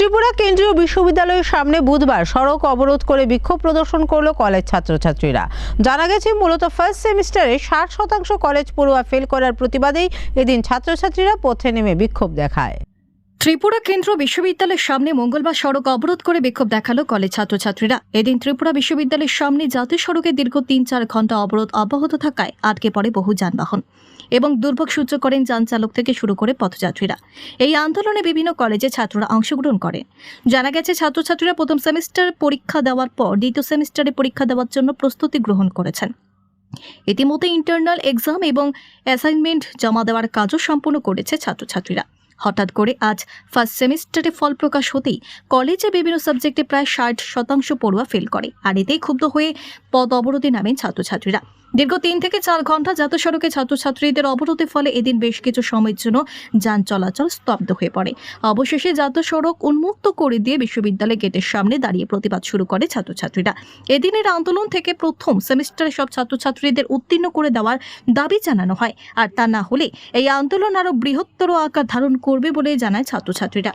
ত্রিপুরা কেন্দ্রীয় বিশ্ববিদ্যালয়ের সামনে বুধবার সড়ক অবরোধ করে বিক্ষোভ প্রদর্শন করল কলেজ ছাত্রছাত্রীরা। জানা গেছে, মূলত ফার্স্ট সেমিস্টারে ষাট শতাংশ কলেজ পড়ুয়া ফেল করার প্রতিবাদেই এদিন ছাত্রছাত্রীরা পথে নেমে বিক্ষোভ দেখায়। ত্রিপুরা কেন্দ্র বিশ্ববিদ্যালয়ের সামনে মঙ্গলবার সড়ক অবরোধ করে বিক্ষোভ দেখাল কলেজ ছাত্রছাত্রীরা। এদিন ত্রিপুরা বিশ্ববিদ্যালয়ের সামনে জাতীয় সড়কে দীর্ঘ তিন চার ঘণ্টা অবরোধ অব্যাহত থাকায় আটকে পড়ে বহু যানবাহন। এবং দুর্ভোগ সহ্য করেন যান চালক থেকে শুরু করে পথযাত্রীরা। এই আন্দোলনে বিভিন্ন কলেজে ছাত্ররা অংশগ্রহণ করে। জানা গেছে, ছাত্রছাত্রীরা প্রথম সেমিস্টার পরীক্ষা দেওয়ার পর দ্বিতীয় সেমিস্টারে পরীক্ষা দেওয়ার জন্য প্রস্তুতি গ্রহণ করেছেন। ইতিমধ্যে ইন্টারনাল এক্সাম এবং অ্যাসাইনমেন্ট জমা দেওয়ার কাজও সম্পূর্ণ করেছে ছাত্রছাত্রীরা। হঠাৎ করে আজ ফার্স্ট সেমিস্টারে ফল প্রকাশ হতেই কলেজে বিভিন্ন সাবজেক্টে প্রায় ষাট শতাংশ পড়ুয়া ফেল করে, আর এতেই ক্ষুব্ধ হয়ে পদ অবরোধে নামেন ছাত্রছাত্রীরা। দীর্ঘ তিন থেকে চার ঘণ্টা জাতীয় সড়কে ছাত্রছাত্রীদের অবরোধের ফলে এদিন বেশ কিছু সময়ের জন্য যান চলাচল স্তব্ধ হয়ে পড়ে। অবশেষে জাতীয় সড়ক উন্মুক্ত করে দিয়ে বিশ্ববিদ্যালয় গেটের সামনে দাঁড়িয়ে প্রতিবাদ শুরু করে ছাত্রছাত্রীরা। এদিনের আন্দোলন থেকে প্রথম সেমিস্টারে সব ছাত্রছাত্রীদের উত্তীর্ণ করে দেওয়ার দাবি জানানো হয়। আর তা না হলে এই আন্দোলন আরও বৃহত্তর আকার ধারণ করবে বলে জানায় ছাত্রছাত্রীরা।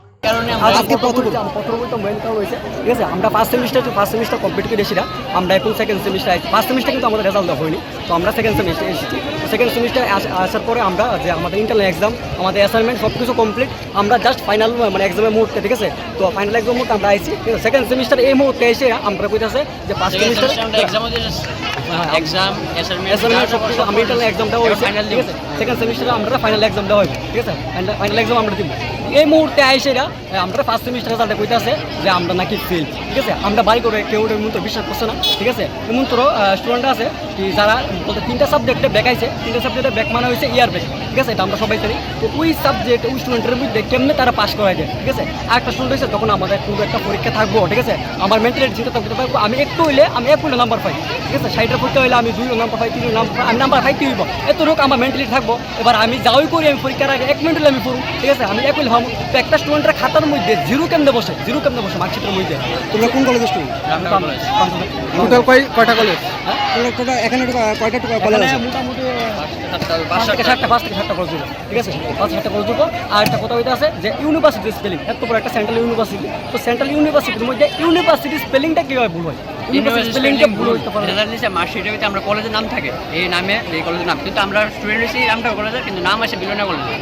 আজকে পত্র পত্র বলতে মেন কারণ হয়েছে। ঠিক আছে আমরা first semester first semester complete করে এসেছিলাম। আমরা এখন সেকেন্ড সেমিস্টার ফার্স্ট সেমিস্টার কিন্তু আমাদের রেজাল্ট দেওয়া হয়নি। তো আমরা সেকেন্ড সেমিস্টার এসেছি। সেকেন্ড সেমিস্টার আসার পরে আমরা যে আমাদের ইন্টারনাল এক্সাম আমাদের অ্যাসাইনমেন্ট সব কিছু কমপ্লিট আমরা জাস্ট ফাইনাল মানে এক্সামের মুহূর্তে ঠিক আছে? তো ফাইনাল এক্সাম মুহূর্তে আমরা আইছি। সেকেন্ড সেমিস্টার এই মুহূর্তে এসে আমরা কইতেছে যে ফার্স্ট সেমিস্টার এক্সাম অ্যাসাইনমেন্ট সব কিছু আমি ইন্টারনাল এক্সাম হয়েছে। ফাইনাল ঠিক আছে সেকেন্ড সেমিস্টারে আমরা ফাইনাল এক্সাম দেওয়া হবে ঠিক আছে ফাইনাল এক্সাম আমরা দিব। এই মুহূর্তে আইসে এরা আমরা ফার্স্ট সেমিস্টার রেজাল্টে কইতাছে যে আমরা নাকি ফেল ঠিক আছে? আমরা বাড়ি করে কেউ এমন তো বিশ্বাস করছে না, ঠিক আছে? এমন তোর স্টুডেন্ট আছে কি যারা বলতে তিনটা সাবজেক্টে ব্যাকাইছে তিনটা সাবজেক্টে ব্যাক মানে হয়েছে ইয়ার ব্যাক ঠিক আছে? এটা আমরা সবাই জানি। তো ওই সাবজেক্ট ওই স্টুডেন্টের মধ্যে কেমনে তারা পাস করায় যায়, ঠিক আছে? আর একটা স্টুডেন্ট হয়েছে তখন আমাদের কোনো একটা পরীক্ষা থাকব, ঠিক আছে? আমার মেন্টালিটি চিন্তা থাকতে পারব আমি একটু হইলে আমি এক নাম্বার পাই ঠিক আছে? ষাটটা পরীক্ষা হইলে আমি দুই নাম্বার পাই তিন নাম্বার আমি নাম্বার পাই কি হইব? এত রোগ আমার মেন্টালিটি থাকব। এবার আমি যাওই করি, আমি পরীক্ষার আগে এক মিনিট হলে আমি পড়ুন ঠিক আছে? আমি এক তো একটা স্টুডেন্টের খাতার মধ্যে জিরো কেমনে বসে? জিরো কেমনে বসে মার্কশিটের মধ্যে? তোমরা কোন কলেজের স্টুডেন্ট? টোটাল কয় কয়টা কলেজ টোটাল এখানে কয়টা কলেজ মোটামুটি পাঁচ থেকে সাতটা। পাঁচ থেকে সাতটা কলেজ ঠিক আছে? পাঁচ সাতটা কলেজ আর একটা কথা হইতে আছে যে ইউনিভার্সিটি স্পেলিং এত বড় একটা সেন্ট্রাল ইউনিভার্সিটি তো সেন্ট্রাল ইউনিভার্সিটির মধ্যে ইউনিভার্সিটি স্পেলিংটা কীভাবে ভুল হয়? আমরা কলেজের নাম থাকে। এই নামে এই কলেজের নাম। কিন্তু আমরা স্টুডেন্ট নামটা কলেজের কিন্তু নাম আসে বিলোনা কলেজে